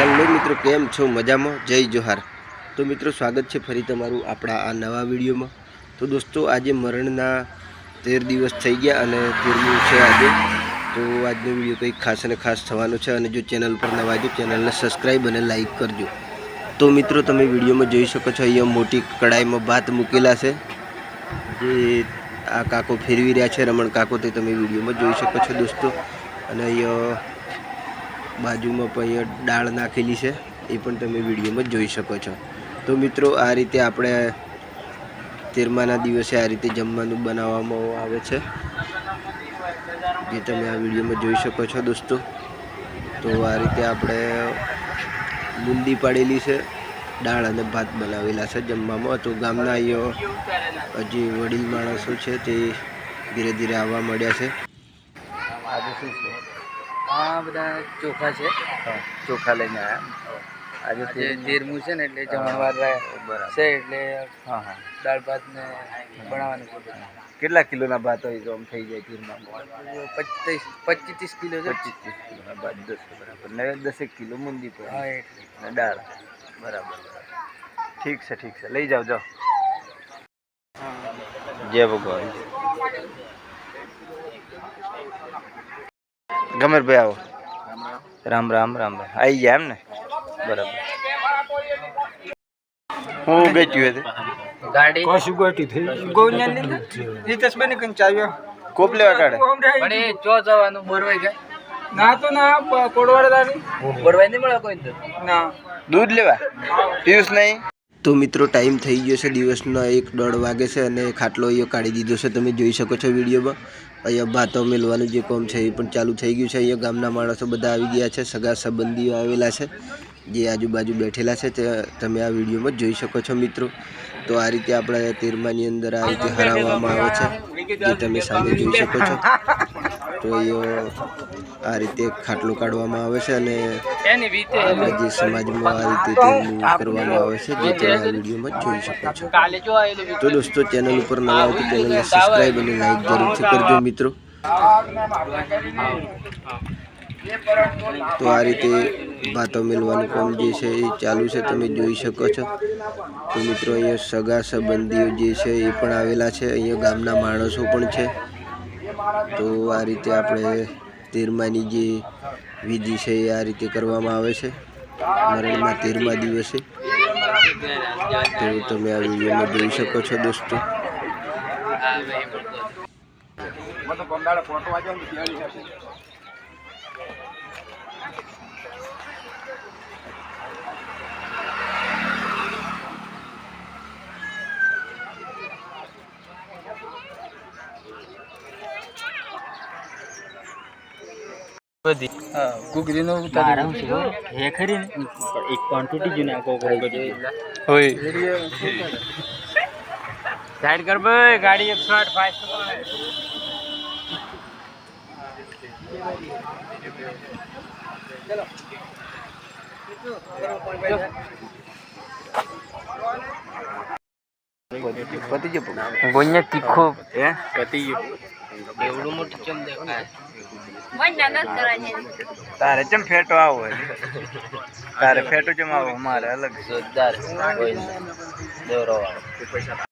Hello મિત્રો, કેમ છો? મજામાં? જય જોહાર. તો મિત્રો, સ્વાગત છે ફરી તમારું આપણા આ નવા વિડીયોમાં. તો દોસ્તો, આજે મરણના તેર દિવસ થઈ ગયા અને તેરમું છે આજે. તો આજનો વીડિયો કંઈક ખાસ અને ખાસ થવાનો છે અને જો ચેનલ પર નવા જો ચેનલને સબસ્ક્રાઈબ અને લાઈક કરજો. તો મિત્રો, તમે વિડીયોમાં જોઈ શકો છો, અહીંયા મોટી કડાઈમાં ભાત મૂકેલા છે. જે આ કાકો ફેરવી રહ્યા છે, રમણ કાકો, તે તમે વિડીયોમાં જોઈ શકો છો દોસ્તો. અને અહીંયા બાજુમાં પણ દાળ નાખેલી છે. એ પણ તમે વિડીયોમાં જોઈ શકો છો. તો મિત્રો, આ રીતે આપણે તેરમાના દિવસે આ રીતે જમવાનું બનાવવામાં આવે છે. જે તમે આ વિડીયોમાં જોઈ શકો છો દોસ્તો. તો આ રીતે આપણે બુંદી પાડેલી છે. દાળ અને ભાત બનાવેલા છે જમવામાં. તો ગામના અહીંયા હજી વડીલ માણસો છે તે ધીરે ધીરે આવવા મળ્યા છે. આજે શું છે? આ બધા ચોખા છે. ચોખા લઈને આવ્યા આજે તેરમું છે ને એટલે જમણવાર બરાબર. છે એટલે હા હા. દાળ ભાત ને બનાવવાનું છે. કેટલા કિલોના ભાત હોય તો આમ થઈ જાય તીરમાં પચીસ પચીસ ત્રીસ કિલો છે. પચીસ ત્રીસ કિલોના ભાત દસ બરાબર. ને દસેક કિલો મુંદી પર હા એટલે. દાળ. બરાબર ઠીક છે ઠીક છે. લઈ જાઓ જાઓ. જય ભગવાન. ગમરભાઈ આવો. રામ રામ. રામ રામ આવી ગયા એમ ને? બરાબર. હું ગચ્યું હતું ગાડી? કશું ગોટી થઈ ચાવ્યો કોપ લેવા કાઢે? ચો જવાનું? બોરવાઈ ગયા ના તો ના કોડવાડ દાડી બોરવાઈ નહીં મળે કોઈ ના. દૂધ લેવા? પીયુષ નહીં? તો મિત્રો, ટાઈમ થઈ ગયો છે દિવસનો એક દોઢ વાગે છે અને ખાટલો અહીંયા કાઢી દીધો છે. તમે જોઈ શકો છો વિડીયોમાં. અહીંયા ભાતો મેળવાનું જે કામ છે એ પણ ચાલુ થઈ ગયું છે. અહીંયા ગામના માણસો બધા આવી ગયા છે. સગા સંબંધીઓ આવેલા છે. જે આજુબાજુ બેઠેલા છે. તે તમે આ વિડીયોમાં જોઈ શકો છો મિત્રો. તો આ રીતે આપણા તેરમાની અંદર આ રીતે હરાવવામાં આવે છે. જે તમે સામે જોઈ શકો છો. તો આ રીતે ખાટલો કાઢવામાં આવે છે અને જે સમાજમાં આ રીતે કરવામાં આવે છે જે તમે આ વિડીયોમાં જોઈ શકો છો. તો દોસ્તો ચેનલ ઉપર નવા હોય તો ચેનલને સબસ્ક્રાઈબ અને લાઈક જરૂરથી કરજો મિત્રો. તો આ રીતે ભાતો મેળવાનું કામ જે છે એ ચાલુ છે તમે જોઈ શકો છો. તો મિત્રો અહીંયા સગા સંબંધીઓ જે છે એ પણ આવેલા છે. અહીંયા ગામના માણસો પણ છે. તો આ રીતે આપણે તેરમાની જે વિધિ છે એ આ રીતે કરવામાં આવે છે. મરણના તેરમા દિવસે. તો તમે આ વિડીયોમાં જોઈ શકો છો દોસ્તો. બધી. હા કુકરીનો ઉતાર્યો હે. ખરી ને? એક ક્વોન્ટિટી જ નાખો હોય. સાઈડ કર ભાઈ ગાડી એકસો આઠ ફાસ્ટ પતિ જે ગોન્ય તીખો. હે? પતી ગયો એવડું મોટું ચમ દેખાય? તારે ચમ ફેટો આવો તારે ફેટો ચમ આવો મારે અલગ. જોરદાર દોરો હા